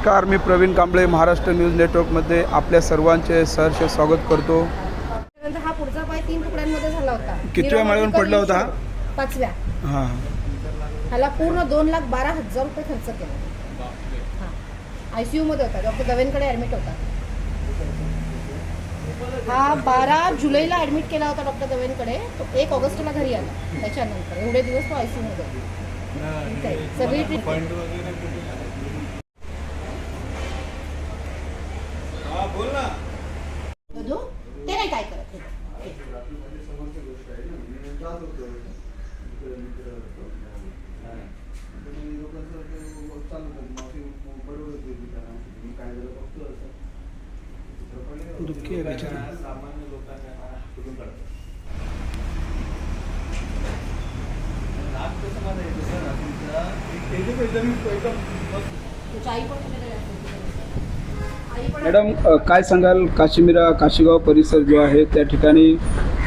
नमस्कार मी प्रवीण कांबळे महाराष्ट्र न्यूज नेटवर्कमध्ये आपल्या सर्वांचे सहर्ष स्वागत करतो. हा पुढचा पाय तीन तुकड्यांमध्ये झाला होता. कितव्या पडला होता? हा? पाचव्या. हां. ह्याला पूर्ण दोन लाख बारा हजार रुपये खर्च केला. हा. आयसीयू मध्ये होता. डॉक्टर दवेनकडे ऍडमिट होता. हा बारा जुलैला ऍडमिट केला होता डॉक्टर दवेनकडे तो एक ऑगस्टला घरी आला. त्याच्यानंतर. एवढे दिवस तो आयसीयू मध्ये. सगळी ट्रीटमेंट ददू, ते नाही काय करत हे. दुःखी आहे बिचारा. मॅडम काय सांगाल? काश्मीरा काशीगाव परिसर जो आहे त्या ठिकाणी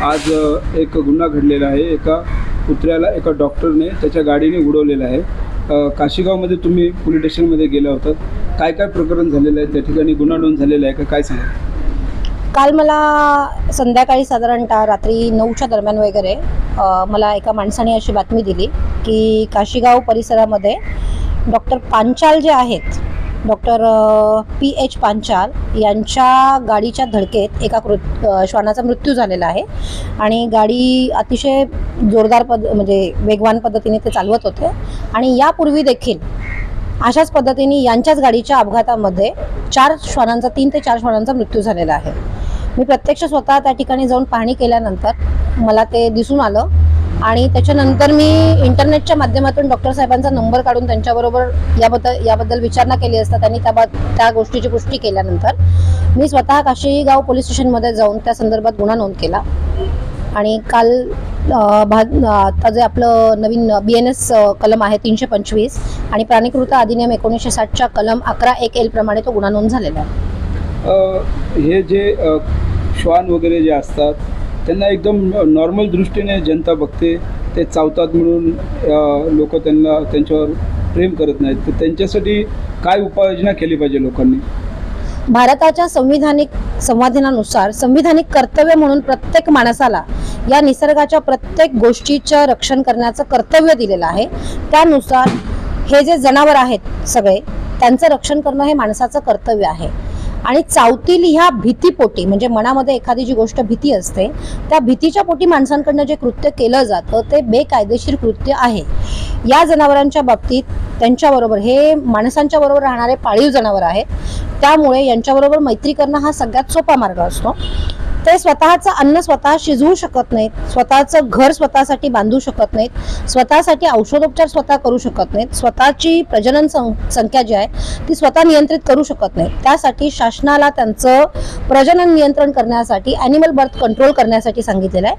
आज एक गुन्हा घडलेला आहे. एका कुत्र्याला एका डॉक्टरने त्याच्या गाडीने उडवलेला आहे. काशीगावमध्ये तुम्ही पोलीस स्टेशनमध्ये गेला होता. काय काय प्रकरण झालेलं आहे? त्या ठिकाणी गुन्हा नोंद झालेला आहे का? काय सांगाल? काल मला संध्याकाळी साधारणतः रात्री नऊच्या दरम्यान वगैरे मला एका माणसाने अशी बातमी दिली की काशीगाव परिसरामध्ये डॉक्टर पांचाल जे आहेत डॉक्टर पी एच पांचाल यांच्या गाडीच्या धडकेत एका कृ श्वानाचा मृत्यू झालेला आहे आणि गाडी अतिशय जोरदार पद म्हणजे वेगवान पद्धतीने ते चालवत होते आणि यापूर्वी देखील अशाच पद्धतीने यांच्याच गाडीच्या अपघातामध्ये चार श्वानांचा तीन ते चार श्वानांचा मृत्यू झालेला आहे. मी प्रत्यक्ष स्वतः त्या ठिकाणी जाऊन पाहणी केल्यानंतर मला ते दिसून आलं. आणि त्याच्यानंतर मी इंटरनेटच्या माध्यमातून डॉक्टर साहेबांचा नंबर काढून त्यांच्याबरोबर याबद्दल याबद्दल विचारणा केली असता त्यांनी त्या त्या गोष्टीची पुष्टी केल्यानंतर मी स्वतः काशीगाव पोलीस स्टेशनमध्ये जाऊन त्या संदर्भात गुन्हा नोंद केला. आणि काल भा आता जे आपलं नवीन बी एन एस कलम आहे तीनशे पंचवीस आणि प्राणीकृत अधिनियम एकोणीसशे साठच्या कलम अकरा एक एल प्रमाणे तो गुन्हा नोंद झालेला आहे. हे जे श्वान वगैरे जे असतात त्यांना एकदम नॉर्मल दृष्टीने जनता बघते. ते चावतात म्हणून लोक त्यांना त्यांच्यावर प्रेम करत नाहीत. तर त्यांच्यासाठी काय उपाययोजना केली पाहिजे लोकांनी? भारताच्या संविधानिक संविधानानुसार संविधानिक कर्तव्य म्हणून प्रत्येक माणसाला या निसर्गाच्या प्रत्येक गोष्टीचं रक्षण करण्याचं कर्तव्य दिलेलं आहे. त्यानुसार हे जे जनावर आहेत सगळे त्यांचं रक्षण करणं हे माणसाचं कर्तव्य आहे. आणि चावतील ह्या भीतीपोटी म्हणजे मनामध्ये एखादी जी गोष्ट भीती असते त्या भीतीच्या पोटी माणसांकडनं जे कृत्य केलं जातं ते बेकायदेशीर कृत्य आहे. या जनावरांच्या बाबतीत त्यांच्याबरोबर हे माणसांच्या बरोबर राहणारे पाळीव जनावर आहेत त्यामुळे यांच्याबरोबर मैत्री करणं हा सगळ्यात सोपा मार्ग असतो. ते स्वतःचं अन्न स्वतः शिजवू शकत नाहीत. स्वतःचं घर स्वतःसाठी बांधू शकत नाहीत. स्वतःसाठी औषधोपचार स्वतः करू शकत नाहीत. स्वतःची प्रजनन सं- संख्या जी आहे ती स्वतः नियंत्रित करू शकत नाहीत. त्यासाठी शासनाला त्यांचं प्रजनन नियंत्रण करण्यासाठी ॲनिमल बर्थ कंट्रोल करण्यासाठी सांगितलेलं आहे.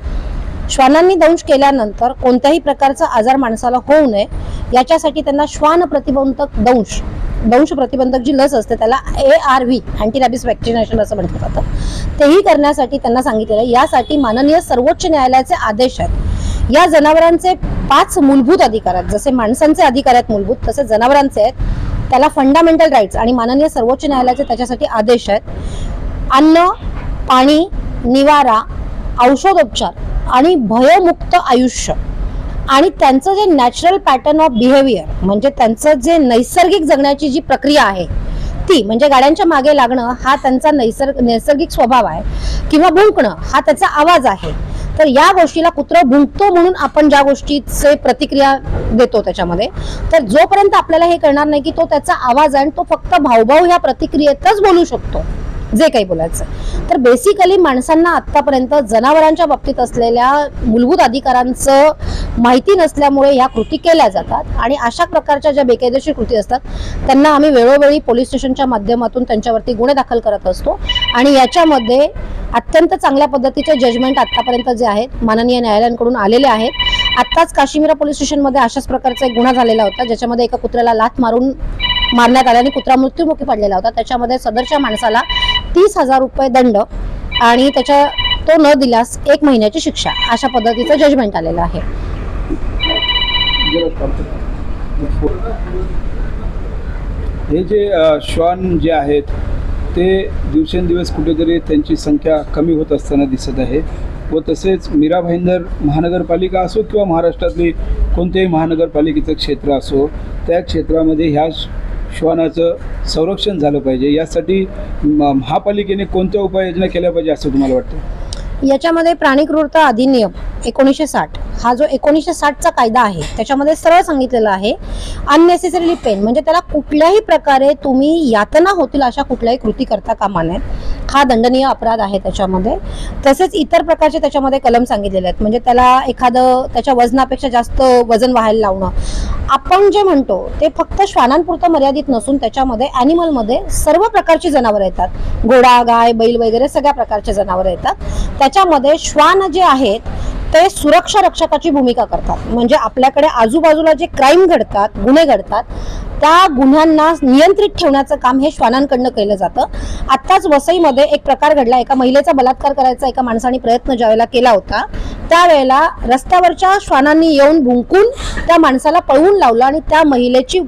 श्वानांनी दंश केल्यानंतर कोणत्याही प्रकारचा आजार माणसाला होऊ नये याच्यासाठी त्यांना श्वान प्रतिबंधक दंश दंश प्रतिबंधक जी लस असते त्याला A R V anti rabies vaccination असं म्हटलं जातं. तेही करण्यासाठी त्यांना सांगितलेलं आहे. यासाठी माननीय सर्वोच्च न्यायालयाचे आदेश आहेत. या जनावरांचे पाच मूलभूत अधिकार आहेत. जसे माणसांचे अधिकार आहेत मूलभूत तसे जनावरांचे आहेत. त्याला फंडामेंटल राईट्स आणि माननीय सर्वोच्च न्यायालयाचे त्याच्यासाठी आदेश आहेत. अन्न पाणी निवारा औषधोपचार आणि भयमुक्त आयुष्य. आणि त्यांचं जे नॅचरल पॅटर्न ऑफ बिहेवियर म्हणजे त्यांचं जे नैसर्गिक जगण्याची जी प्रक्रिया आहे ती म्हणजे गाड्यांच्या मागे लागणं हा त्यांचा नैसर्ग नैसर्गिक स्वभाव आहे किंवा भुंकणं हा त्याचा आवाज आहे. तर या गोष्टीला कुत्रं भुंकतो म्हणून आपण ज्या गोष्टीचे प्रतिक्रिया देतो त्याच्यामध्ये तर जोपर्यंत आपल्याला हे कळणार नाही की तो त्याचा आवाज आहे आणि तो फक्त भाऊभाऊ ह्या प्रतिक्रियेतच बोलू शकतो. जे काही बोलायचं. तर बेसिकली माणसांना आतापर्यंत जनावरांच्या बाबतीत असलेल्या मूलभूत अधिकारांचं माहिती नसल्यामुळे ह्या कृती केल्या जातात आणि अशा प्रकारच्या ज्या बेकायदेशीर कृती असतात त्यांना आम्ही वेळोवेळी पोलीस स्टेशनच्या माध्यमातून त्यांच्यावरती गुन्हे दाखल करत असतो आणि याच्यामध्ये अत्यंत चांगल्या पद्धतीचे जजमेंट आतापर्यंत जे आहेत माननीय न्यायालयांकडून आलेले आहेत. आत्ताच काश्मीरा पोलीस स्टेशनमध्ये अशाच प्रकारचा एक गुन्हा झालेला होता ज्याच्यामध्ये एका कुत्र्याला लाथ मारून मारण्यात आल्याने कुत्रा मृत्युमुखी पडलेला होता. त्याच्यामध्ये सदरच्या माणसाला तीस हजार रुपये दंड आणि त्याच्या तो न दिल्यास एक महिन्याची शिक्षा. अशा पद्धतीचं जजमेंट आलेलं आहे. हे जे श्वान जे आहेत ते दिवसेंदिवस कुठेतरी त्यांची संख्या कमी होत असताना दिसत आहे व तसेच मीरा भाईंदर महानगरपालिका असो किंवा महाराष्ट्रातली कोणत्याही महानगरपालिकेचं क्षेत्र असो त्या क्षेत्रामध्ये ह्या श्वानाचं संरक्षण झालं पाहिजे. यासाठी महापालिकेने कोणत्या उपाययोजना केल्या पाहिजे असं तुम्हाला वाटतं? याच्यामध्ये प्राणी क्रूरता अधिनियम एकोणीसशे साठ. हा जो एकोणीसशे साठचा कायदा आहे त्याच्यामध्ये सरळ सांगितलेला आहे अननेसेसरीली पेन म्हणजे त्याला कुठल्याही प्रकारे तुम्ही यातना होतील अशा कुठल्याही कृती करता कामा नयेत हा दंडनीय अपराध आहे त्याच्यामध्ये. तसेच इतर प्रकारचे त्याच्यामध्ये कलम सांगितलेले आहेत. म्हणजे त्याला एखादं त्याच्या वजनापेक्षा जास्त वजन व्हायला लावणं. आपण जे म्हणतो ते फक्त श्वानांपुरतं मर्यादित नसून त्याच्यामध्ये ॲनिमलमध्ये सर्व प्रकारची जनावरं येतात. घोडा गाय बैल वगैरे सगळ्या प्रकारचे जनावरं येतात. त्याच्यामध्ये श्वान जे आहेत ते सुरक्षा रक्षकाची भूमिका करतात. म्हणजे आपल्याकडे आजूबाजूला जे क्राईम घडतात गुन्हे घडतात त्या गुन्ह्यांना नियंत्रित ठेवण्याचं काम हे श्वानांकडनं केलं जातं. आत्ताच वसईमध्ये एक प्रकार घडला. एका महिलेचा बलात्कार करायचा एका माणसाने प्रयत्न ज्यावेळेला केला होता त्यावेळेला रस्त्यावरच्या श्वानांनी येऊन भुंकून त्या माणसाला पळवून लावलं आणि त्या महिलेची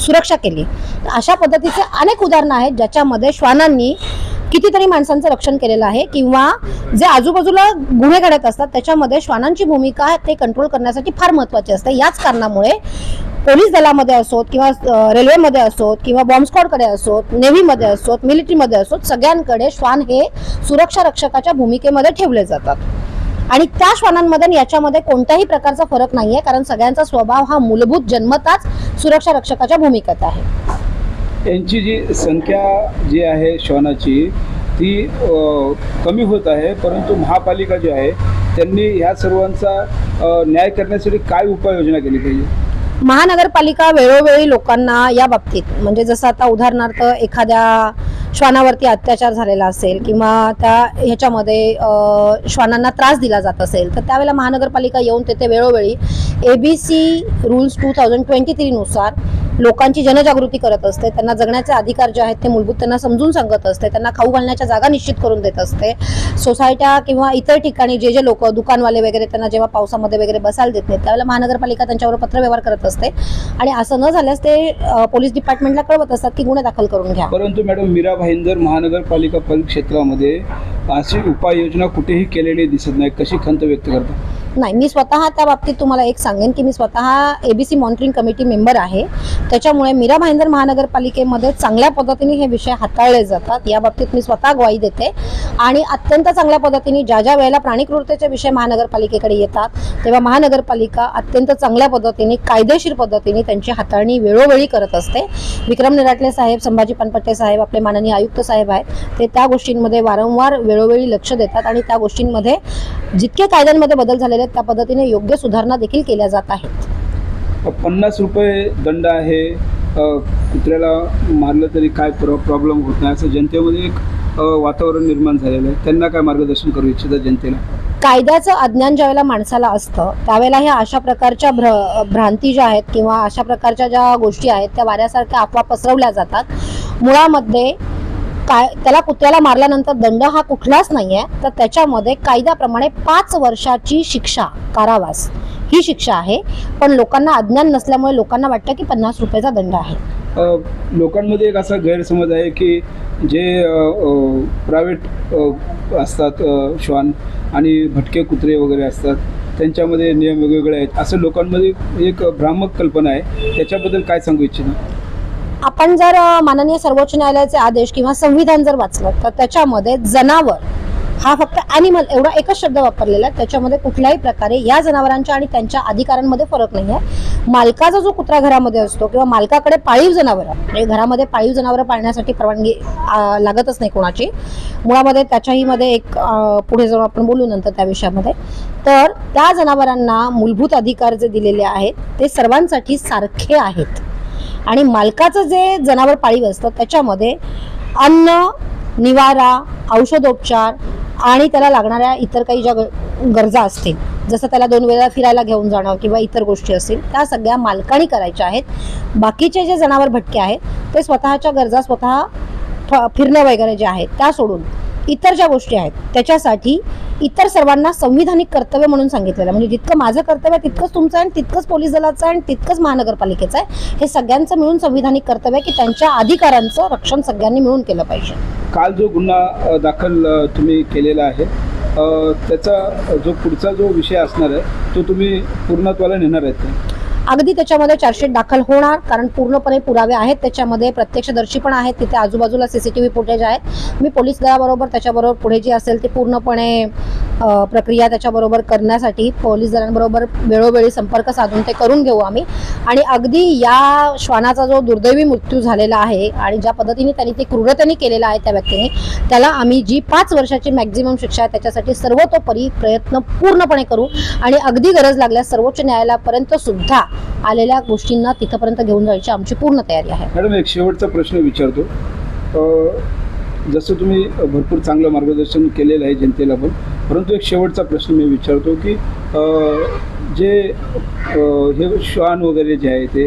सुरक्षा केली. अशा पद्धतीचे अनेक उदाहरणं आहेत ज्याच्यामध्ये श्वानांनी कितीतरी माणसांचं रक्षण केलेलं आहे किंवा जे आजूबाजूला गुन्हे घडत असतात त्याच्यामध्ये श्वानांची भूमिका ते कंट्रोल करण्यासाठी फार महत्त्वाची असते. याच कारणामुळे पोलीस दलामध्ये असोत किंवा रेल्वेमध्ये असोत किंवा बॉम्बस्कॉडकडे असोत नेव्हीमध्ये असोत मिलिटरीमध्ये असोत सगळ्यांकडे श्वान हे सुरक्षा रक्षकाच्या भूमिकेमध्ये ठेवले जातात. आणि त्या श्वानांमध्ये याच्यामध्ये कोणत्याही प्रकारचा फरक नाहीये कारण सगळ्यांचा स्वभाव हा मूलभूत जन्मताच सुरक्षा रक्षकाच्या भूमिकेत आहे. यांची जी संख्या जी आहे श्वानाची ती कमी होत आहे परंतु महापालिका जी आहे त्यांनी ह्या सर्वांचा न्याय करण्यासाठी काय उपाययोजना केली पाहिजे? महानगरपालिका वेळोवेळी लोकांना या बाबतीत म्हणजे जसं आता उदाहरणार्थ एखाद्या श्वानावरती अत्याचार झालेला असेल किंवा त्या ह्याच्यामध्ये श्वानांना त्रास दिला जात असेल तर त्यावेळेला महानगरपालिका येऊन तेथे वेळोवेळी A B C rules two thousand twenty थ्रीनुसार लोकांची जनजागृती करत असते त्यांना जगण्याचे अधिकार जे आहेत ते मूलभूत त्यांना समजून सांगत असते त्यांना खाऊ घालण्याच्या जागा निश्चित करून देत असते. सोसायट्या किंवा इतर ठिकाणी जे जे लोक दुकानवाले वगैरे त्यांना जेव्हा पावसामध्ये वगैरे बसायला देत नाहीत त्यावेळेला महानगरपालिका त्यांच्यावर पत्रव्यवहार करत असते. आणि असं न झाल्यास ते पोलीस डिपार्टमेंटला कळवत असतात की गुन्हे दाखल करून घ्या. परंतु मॅडम मीरा भाईंदर महानगरपालिका परिक्षेत्रामध्ये अशी उपाययोजना कुठेही केलेली दिसत नाही कशी खंत व्यक्त करतात नाही मी स्वतः त्या बाबतीत तुम्हाला एक सांगेन की मी स्वतः एबीसी मॉनिटरिंग कमिटी मेंबर आहे. त्याच्यामुळे मीरा भाईंदर महानगरपालिकेमध्ये चांगल्या पद्धतीने हे विषय हाताळले जातात. या बाबतीत मी स्वतः ग्वाही देते. आणि अत्यंत चांगल्या पद्धतीने ज्या ज्या वेळेला प्राणीकृतेचे विषय महानगरपालिकेकडे येतात तेव्हा महानगरपालिका अत्यंत चांगल्या पद्धतीने कायदेशीर पद्धतीने त्यांची हाताळणी वेळोवेळी करत असते. विक्रम निराटले साहेब संभाजी पानपट्टे साहेब आपले माननीय आयुक्त साहेब आहेत ते त्या गोष्टींमध्ये वारंवार वेळोवेळी लक्ष देतात. आणि त्या गोष्टींमध्ये जितके कायद्यांमध्ये बदल झालेले आहेत त्या पद्धतीने योग्य सुधारणा देखील केल्या जात आहेत. पन्नास रुपये दंड आहे. कुत्र्याला मारलं तरी काय प्र प्रॉब्लेम होत नाही. असं जनतेमध्ये एक वातावरण निर्माण झालेलं आहे. त्यांना काय मार्गदर्शन करू इच्छितात जनतेला? कायद्याचं अज्ञान ज्यावेळेला माणसाला असतं त्यावेळेला ह्या अशा प्रकारच्या भ्र भ्रांती ज्या आहेत किंवा अशा प्रकारच्या ज्या गोष्टी आहेत त्या वाऱ्यासारख्या अफवा पसरवल्या जातात. मुळामध्ये काय त्याला कुत्र्याला मारल्यानंतर दंड हा कुठलाच नाही आहे तर त्याच्यामध्ये कायद्याप्रमाणे पाच वर्षाची शिक्षा कारावास. ही शिक्षा आहे. पण लोकांना अज्ञान नसल्यामुळे लोकांना वाटतं की पन्नास रुपयाचा दंड आहे. लोकांमध्ये एक असा गैरसमज आहे की जे प्रायव्हेट असतात श्वान आणि भटके कुत्रे वगैरे असतात. त्यांच्यामध्ये नियम वेगवेगळे आहेत. असं लोकांमध्ये एक भ्रामक कल्पना आहे. त्याच्याबद्दल काय सांगू इच्छिता? आपण जर माननीय सर्वोच्च न्यायालयाचे आदेश किंवा संविधान जर वाचलं तर त्याच्यामध्ये जनावर हा फक्त ॲनिमल एवढा एकच शब्द वापरलेला आहे त्याच्यामध्ये कुठल्याही प्रकारे या जनावरांच्या आणि त्यांच्या अधिकारांमध्ये फरक नाही आहे. मालकाचा जो कुत्रा घरामध्ये असतो किंवा मालकाकडे पाळीव जनावरं म्हणजे घरामध्ये पाळीव जनावरं पाळण्यासाठी परवानगी लागतच नाही कोणाची. मुळामध्ये त्याच्याहीमध्ये एक पुढे जाऊन आपण बोलू नंतर त्या विषयामध्ये. तर त्या जनावरांना मूलभूत अधिकार जे दिलेले आहेत ते सर्वांसाठी सारखे आहेत. आणि मालकाचं जे जनावर पाळीव असतं त्याच्यामध्ये अन्न निवारा औषधोपचार आणि त्याला लागणाऱ्या इतर काही ज्या ग- गरजा असतील जसं त्याला दोन वेळा फिरायला घेऊन जाणं किंवा इतर गोष्टी असतील त्या सगळ्या मालकाने करायच्या आहेत. बाकीचे जे जनावर भटके आहेत ते स्वतःच्या गरजा स्वतः फ- फिरणं वगैरे जे आहेत त्या सोडून इतर ज्या गोष्टी आहेत त्याच्यासाठी इतर सर्वांना संविधानिक कर्तव्य म्हणून सांगितलेलं आहे. म्हणजे जितकं माझं कर्तव्य आहे तितकंच तुमचं आहे आणि तितकंच पोलीस दलाचं आहे आणि तितकंच महानगरपालिकेचं आहे. हे सगळ्यांचं मिळून संविधानिक कर्तव्य आहे की त्यांच्या अधिकारांचं रक्षण सगळ्यांनी मिळून केलं पाहिजे. काल जो गुन्हा दाखल तुम्ही केलेला आहे त्याचा जो पुढचा जो विषय असणार आहे तो तुम्ही पूर्णत्वाला नेणार आहेत अगदी त्याच्यामध्ये चार्जशीट दाखल होणार कारण पूर्णपणे पुरावे आहेत त्याच्यामध्ये प्रत्यक्षदर्शी पण आहेत तिथे आजूबाजूला सीसीटीव्ही फुटेज आहेत. मी पोलीस दलाबरोबर त्याच्याबरोबर पुढे जी असेल ती पूर्णपणे प्रक्रिया त्याच्याबरोबर करण्यासाठी पोलीस दलांबरोबर वेळोवेळी संपर्क साधून ते करून घेऊ आम्ही. आणि अगदी या श्वानाचा जो दुर्दैवी मृत्यू झालेला आहे आणि ज्या पद्धतीने त्यांनी ते क्रूरतेने केलेला आहे त्या व्यक्तीने त्याला आम्ही जी पाच वर्षाची मॅक्झिमम शिक्षा आहे त्याच्यासाठी सर्वतोपरी प्रयत्न पूर्णपणे करू. आणि अगदी गरज लागल्यास सर्वोच्च न्यायालयापर्यंत सुद्धा आलेल्या गोष्टींना तिथपर्यंत घेऊन जायची आमची पूर्ण तयारी आहे. मॅडम एक शेवटचा प्रश्न विचारतो. जसं तुम्ही भरपूर चांगलं मार्गदर्शन केलेलं आहे जनतेला पण परंतु एक शेवटचा प्रश्न मी विचारतो की जे हे श्वान वगैरे जे आहे ते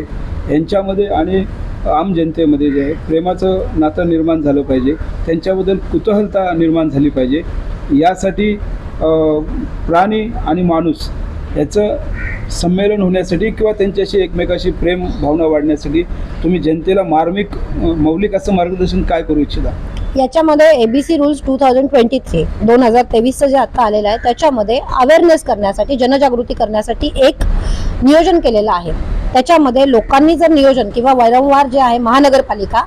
यांच्यामध्ये आणि आम जनतेमध्ये जे आहे प्रेमाचं नातं निर्माण झालं पाहिजे त्यांच्याबद्दल कुतूहलता निर्माण झाली पाहिजे यासाठी प्राणी आणि माणूस याचं संमेलन होण्यासाठी किंवा त्यांच्याशी एकमेकाशी प्रेम भावना वाढण्यासाठी तुम्ही जनतेला मार्मिक मौलिक असं मार्गदर्शन काय करू इच्छिता? याच्यामध्ये ABC rules two thousand twenty three दोन हजार तेवीसचं जे आता आलेलं आहे त्याच्यामध्ये अवेअरनेस करण्यासाठी जनजागृती करण्यासाठी एक नियोजन केलेलं आहे. त्याच्यामध्ये लोकांनी जर नियोजन किंवा वारंवार जे आहे महानगरपालिका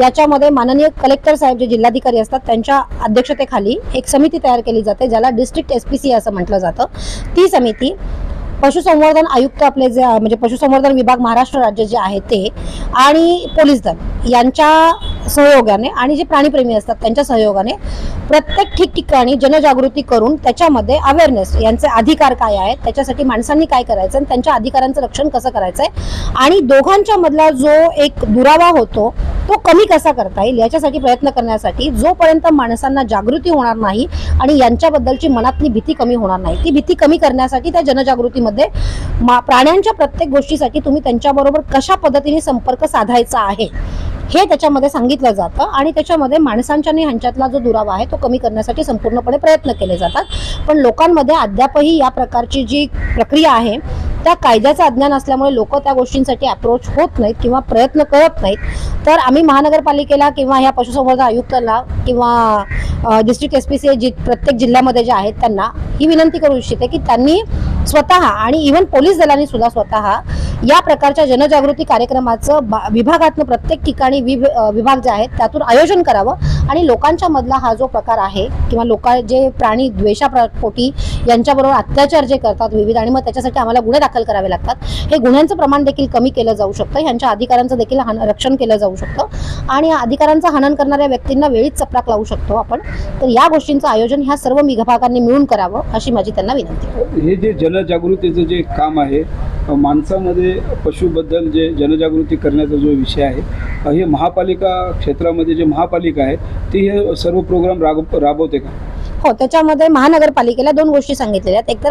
याच्यामध्ये माननीय कलेक्टर साहेब जे जिल्हाधिकारी असतात त्यांच्या अध्यक्षतेखाली एक समिती तयार केली जाते ज्याला डिस्ट्रिक्ट एस पी सी असं म्हटलं जातं. ती समिती पशुसंवर्धन आयुक्त आपले जे म्हणजे पशुसंवर्धन विभाग महाराष्ट्र राज्य जे आहे ते आणि पोलीस दल यांच्या सहयोगाने आणि जे प्राणीप्रेमी असतात त्यांच्या सहयोगाने प्रत्येक ठिकठिकाणी जनजागृती करून त्याच्यामध्ये अवेअरनेस यांचे अधिकार काय आहेत त्याच्यासाठी माणसांनी काय करायचं आणि त्यांच्या अधिकारांचं रक्षण कसं करायचं आहे आणि दोघांच्या मधला जो एक दुरावा होतो तो कमी कसा करता येईल याच्यासाठी प्रयत्न करण्यासाठी जोपर्यंत माणसांना जागृती होणार नाही आणि यांच्याबद्दलची मनातली भीती कमी होणार नाही ती भीती कमी करण्यासाठी त्या जनजागृतीमध्ये मा प्राण्यांच्या प्रत्येक गोष्टीसाठी तुम्ही त्यांच्याबरोबर कशा पद्धतीने संपर्क साधायचा आहे हे त्याच्यामध्ये सांगितलं जातं आणि त्याच्यामध्ये माणसांच्या आणि ह्यांच्यातला जो दुरावा आहे तो कमी करण्यासाठी संपूर्णपणे प्रयत्न केले जातात. पण लोकांमध्ये अद्यापही या प्रकारची जी प्रक्रिया आहे त्या कायद्याचं अज्ञान असल्यामुळे लोक त्या गोष्टींसाठी अप्रोच होत नाहीत किंवा प्रयत्न करत नाहीत. तर आम्ही महानगरपालिकेला किंवा ह्या पशुसंवर्धन आयुक्ताला किंवा डिस्ट्रिक्ट एस पी सी जि प्रत्येक जिल्ह्यामध्ये जे आहेत त्यांना ही विनंती करू इच्छिते की त्यांनी स्वतः आणि इव्हन पोलीस दलांनी सुद्धा स्वतः या प्रकारच्या जनजागृती कार्यक्रमाचं बा- विभागातनं प्रत्येक ठिकाणी विभ विभाग जे आहेत त्यातून आयोजन करावं. आणि लोकांच्या मधला हा जो प्रकार आहे किंवा लोक जे प्राणी द्वेषा यांच्याबरोबर अत्याचार जे करतात विविध आणि मग त्याच्यासाठी आम्हाला गुन्हे दाखल करावे लागतात हे गुन्ह्यांचं प्रमाण देखील कमी केलं जाऊ शकतं. ह्यांच्या अधिकारांचं देखील रक्षण केलं जाऊ शकतं. आणि अधिकारांचं हनन करणाऱ्या व्यक्तींना वेळीच चपराक लावू शकतो आपण. तर या गोष्टींचं आयोजन ह्या सर्व विभागांनी मिळून करावं अशी माझी त्यांना विनंती हे जे जनजागृतीचं जे काम आहे माणसामध्ये पशुबद्दल जे जनजागृती करण्याचा जो विषय आहे हे महापालिका क्षेत्रामध्ये जे महापालिका आहेत ती हे सर्व प्रोग्राम राब राबवते का? हो त्याच्यामध्ये महानगरपालिकेला दोन गोष्टी सांगितलेल्या आहेत. एक तर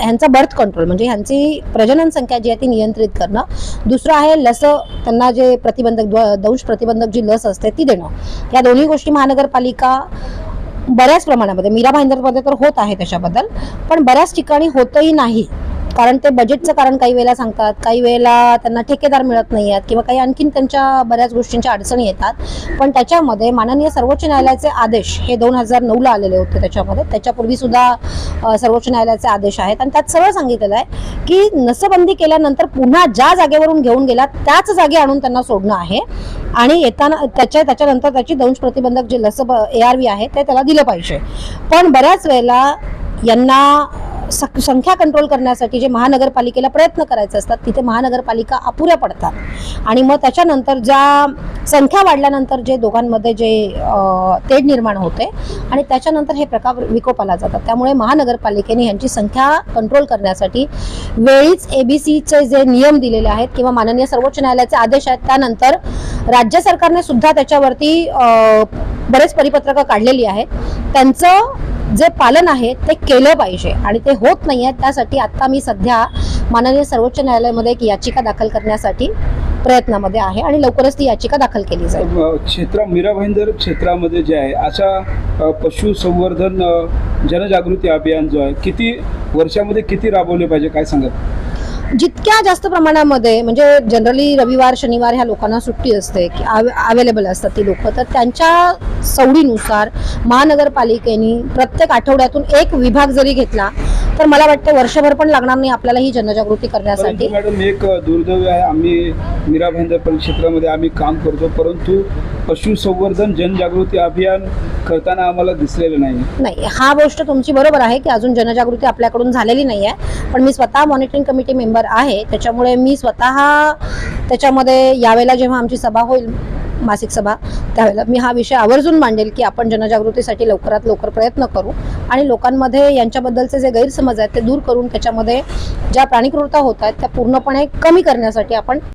ह्यांचा बर्थ कंट्रोल म्हणजे ह्यांची प्रजनन संख्या जी आहे ती नियंत्रित करणं. दुसरं आहे लस त्यांना जे प्रतिबंधक दंश प्रतिबंधक जी लस असते ती देणं. या दोन्ही गोष्टी महानगरपालिका बऱ्याच प्रमाणामध्ये मीरा भाईंदरमध्ये तर होत आहे त्याच्याबद्दल पण बऱ्याच ठिकाणी होतही नाही. कारण ते बजेटचं कारण काही वेळेला सांगतात काही वेळेला त्यांना ठेकेदार मिळत नाही आहेत किंवा काही आणखीन त्यांच्या बऱ्याच गोष्टींच्या अडचणी येतात. पण त्याच्यामध्ये माननीय सर्वोच्च न्यायालयाचे आदेश हे दोन हजार नऊला आलेले होते त्याच्यामध्ये. त्याच्यापूर्वी सुद्धा सर्वोच्च न्यायालयाचे आदेश आहेत. आणि त्यात सरळ सांगितलेलं आहे की नसबंदी केल्यानंतर पुन्हा ज्या जागेवरून घेऊन गेला त्याच जागी आणून त्यांना सोडणं आहे. आणि येताना त्याच्या त्याच्यानंतर त्याची दंश प्रतिबंधक जे लस ए आर व्ही आहे ते त्याला दिलं पाहिजे. पण बऱ्याच वेळेला यांना संख्या कंट्रोल करण्यासाठी जे महानगरपालिकेला प्रयत्न करायचे असतात तिथे महानगरपालिका अपुऱ्या पडतात. आणि मग त्याच्यानंतर ज्या संख्या वाढल्यानंतर जे दोघांमध्ये जे तेढ निर्माण होते आणि त्याच्यानंतर हे प्रकार विकोपाला जातात. त्यामुळे महानगरपालिकेने यांची संख्या कंट्रोल करण्यासाठी वेळीच ए बी सीचे जे नियम दिलेले आहेत किंवा माननीय सर्वोच्च न्यायालयाचे आदेश आहेत त्यानंतर राज्य सरकारने सुद्धा त्याच्यावरती बरेच परिपत्रकं काढलेली आहेत. त्यांचं जे पालन आहे ते केलं पाहिजे आणि ते होत नाही आहे. त्यासाठी आत्ता मी सध्या माननीय सर्वोच्च न्यायालयामध्ये एक याचिका दाखल करण्यासाठी प्रयत्नामध्ये आहे आणि लवकरच ती याचिका दाखल केली जाईल. क्षेत्रा मीरा भाईंदर क्षेत्रामध्ये जे आहे अशा पशुसंवर्धन जनजागृती अभियान जो आहे किती वर्षामध्ये किती राबवले पाहिजे काय सांगत जितक्या जास्त प्रमाणामध्ये म्हणजे जनरली रविवार शनिवार ह्या लोकांना सुट्टी असते की अवेलेबल असतात ती लोक तर त्यांच्या सवडीनुसार महानगरपालिकेने प्रत्येक आठवड्यातून एक विभाग जरी घेतला तर मला वाटतं वर्षभर पण लागणार नाही आपल्याला ही जनजागृती करण्यासाठी. मॅडम एक दुर्दैव आहे आम्ही मीरा भाईंदर परिक्षेत्रामध्ये आम्ही काम करतो परंतु पशुसंवर्धन जनजागृती अभियान करताना आम्हाला दिसलेलं नाही. नाही हा गोष्ट तुमची बरोबर आहे की अजून जनजागृती आपल्याकडून झालेली नाही आहे पण मी स्वतः मॉनिटरिंग कमिटी मेंबर आहे त्याच्यामुळे मी स्वतः त्याच्यामध्ये यावेळेला जेव्हा आमची सभा होईल मासिक सभा त्यावेळेला. मी हा विषय आवर्जून मांडेल की आपण जनजागृतीसाठी लवकरात लवकर प्रयत्न करू आणि लोकांमध्ये यांच्याबद्दलचे जे गैरसमज आहेत ते दूर करून त्याच्यामध्ये ज्या प्राणीक्रूरता होत आहेत त्या पूर्णपणे कमी करण्यासाठी आपण